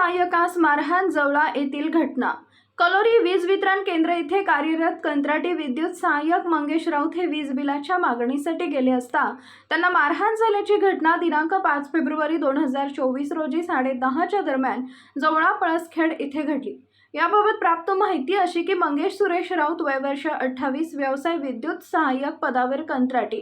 सहाय्यकास मारहाण जवळा येथील घटना. कलोरी वीज वितरण केंद्र येथे कार्यरत कंत्राटी विद्युत सहाय्यक मंगेश राऊत हे वीज बिलाच्या मागणीसाठी गेले असता त्यांना मारहाण झाल्याची घटना दिनांक पाच फेब्रुवारी दोन हजार चोवीस रोजी साडे दहाच्या दरम्यान जवळा पळसखेड येथे घडली. याबाबत प्राप्त माहिती अशी की मंगेश सुरेश राऊत वय वर्ष अठ्ठावीस व्यवसाय विद्युत सहाय्यक पदावर कंत्राटी.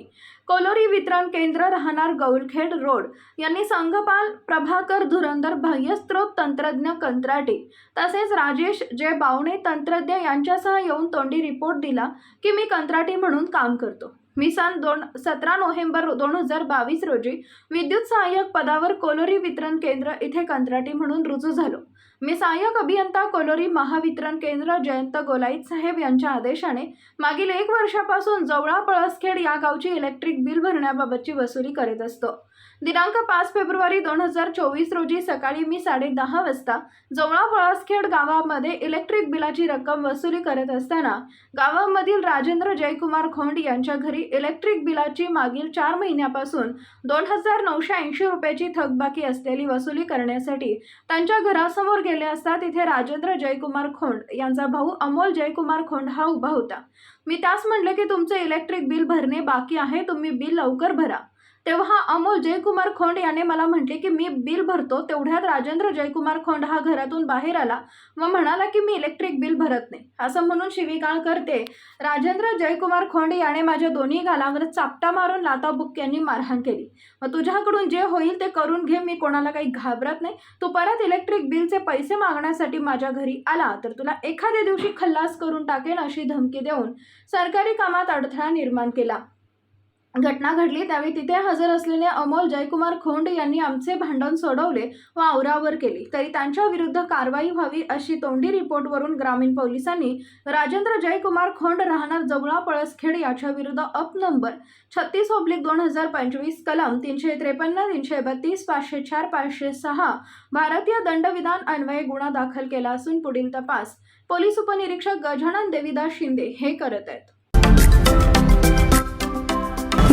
कोलोरी वितरण केंद्र राहणार गौलखेड रोड. यांनी संघपाल प्रभाकर धुरंदर बाह्यस्त्रोत तंत्रज्ञ कंत्राटी. तसेच राजेश जे बावणे तंत्रज्ञ यांच्यासह येऊन तोंडी रिपोर्ट दिला की मी कंत्राटी म्हणून काम करतो. मी सन दोन सतरा नोव्हेंबर दोन हजार बावीस रोजी विद्युत सहाय्यक पदावर कोलोरी वितरण केंद्र इथे कंत्राटी म्हणून रुजू झालो. मी सहाय्यक अभियंता कोलोरी महावितरण केंद्र जयंत गोलाईत साहेब यांच्या आदेशाने मागील एक वर्षापासून जवळा पळसखेड या गावची इलेक्ट्रिक बिल भरण्याबाबतची वसुली करीत असतो. दिनांक पाच फेब्रुवारी दोन हजार चोवीस रोजी सकाळी मी साडे दहा वाजता जवळा पळसखेड गावामध्ये इलेक्ट्रिक बिलाची रक्कम वसुली करत असताना गावामधील राजेंद्र जयकुमार खोंड यांच्या घरी इलेक्ट्रिक बिलाची मागील चार महिन्यापासून दोन हजार नऊशे ऐंशी रुपयाची थकबाकी असलेली वसुली करण्यासाठी त्यांच्या घरासमोर गेले असता तिथे राजेंद्र जयकुमार खोंड यांचा भाऊ अमोल जयकुमार खोंड हा उभा होता. मी त्यास म्हटलं की तुमचे इलेक्ट्रिक बिल भरणे बाकी आहे तुम्ही बिल लवकर भरा. तेव्हा अमोल जयकुमार खोंड याने मला म्हटले की मी बिल भरतो तेवढ्यात राजेंद्र जयकुमार खोंड हा घरातून बाहेर आला व म्हणाला की मी इलेक्ट्रिक बिल भरत नाही. असं म्हणून शिवीगाळ करते. राजेंद्र जयकुमार खोंड याने माझ्या दोन्ही गालावर चापटा मारून लाता बुक यांनी मारहाण केली. मग तुझ्याकडून जे होईल ते करून घे मी कोणाला काही घाबरत नाही. तू परत इलेक्ट्रिक बिलचे पैसे मागण्यासाठी माझ्या घरी आला तर तुला एखाद्या दिवशी खल्लास करून टाकेन अशी धमकी देऊन सरकारी कामात अडथळा निर्माण केला. घटना घडली त्यावेळी तिथे हजर असलेले अमोल जयकुमार खोंड यांनी आमचे भांडण सोडवले व आवरावर केली. तरी त्यांच्या विरुद्ध कारवाई व्हावी अशी तोंडी रिपोर्टवरून ग्रामीण पोलिसांनी राजेंद्र जयकुमार खोंड राहणार जवळा पळसखेड याच्या विरुद्ध अप नंबर छत्तीस ओब्लिक दोन हजार पंचवीस कलम तीनशे त्रेपन्न तीनशे बत्तीस पाचशे चार पाचशे सहा भारतीय दंडविधान अन्वये गुन्हा दाखल केला असून पुढील तपास पोलीस उपनिरीक्षक गजानन देविदास शिंदे हे करत आहेत.